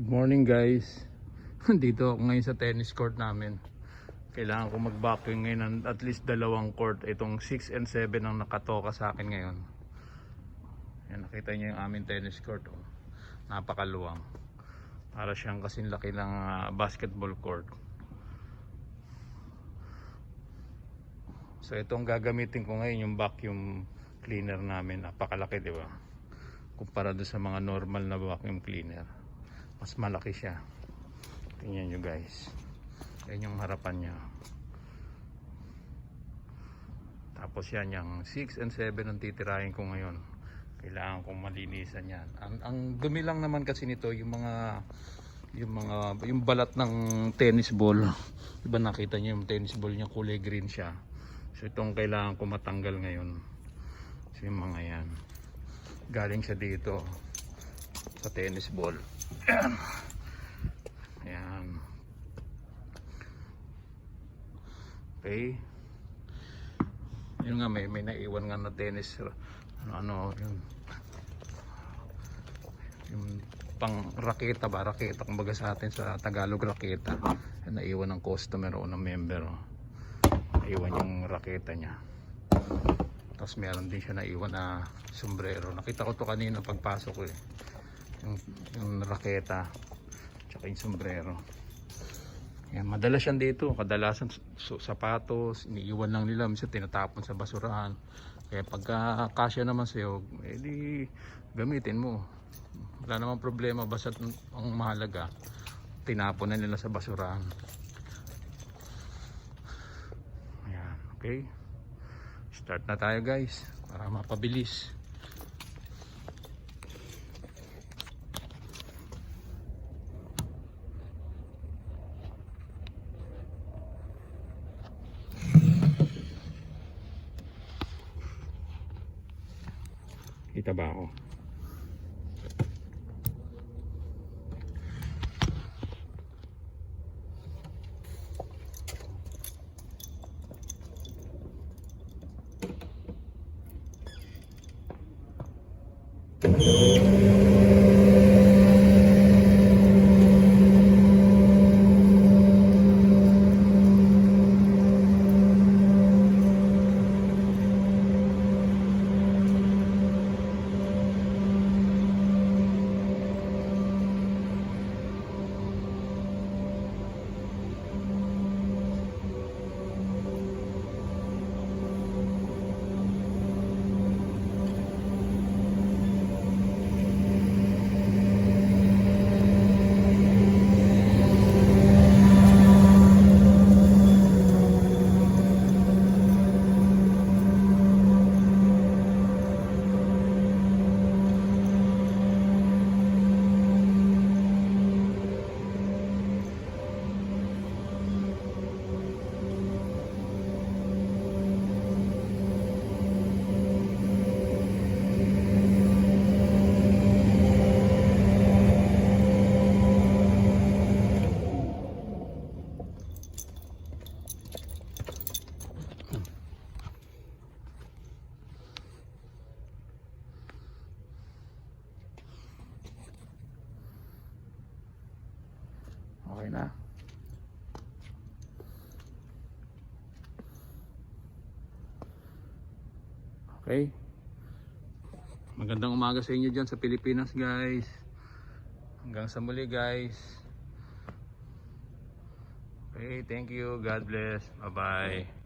Good morning guys. Dito ako ngayon sa tennis court namin. Kailangan ko mag-vacuum ngayon ng at least dalawang court. Itong 6 and 7 ang nakatoka sa akin ngayon. Yan, nakita niyo yung aming tennis court. Oh. Napakaluwang. Para siyang kasing laki ng ah, basketball court. So itong gagamitin ko ngayon yung vacuum cleaner namin. Napakalaki, di ba? Kumpara doon sa mga normal na vacuum cleaner. Mas malaki siya. Tingnan nyo guys. Yan yung harapan niya. Tapos yan yung 6 and 7 ang titirahin ko ngayon. Kailangan kong malinisan yan. Ang, ang dumi lang naman kasi nito yung mga yung mga yung balat ng tennis ball. Diba nakita niyo yung tennis ball niya kulay green siya. So itong kailangan ko matanggal ngayon. So yung mga yan. Galing siya dito sa tennis ball. Ayan. Ayan. Okay. Yun nga may may naiwan nga na tennis ano ano yung yung pang raketa ba raketa kumbaga sa atin sa Tagalog raketa naiwan ng customer o ng member oh. naiwan yung raketa niya tapos meron din siya naiwan na sombrero nakita ko to kanina pagpasok ko eh yung, yung raketa tsaka yung sombrero. Yan, madalas yan dito. Kadalasan su- sapatos iniiwan lang nila. Minsan tinatapon sa basurahan. Kaya pagka kasya naman sa'yo edi gamitin mo. Wala namang problema basta ang mahalaga tinapon na nila sa basurahan. Ayan, okay? Start na tayo guys para mapabilis kita ba ako Okay na. Okay. Magandang umaga sa inyo dyan sa Pilipinas guys. Hanggang sa muli guys. Okay, thank you. God bless. Bye-bye.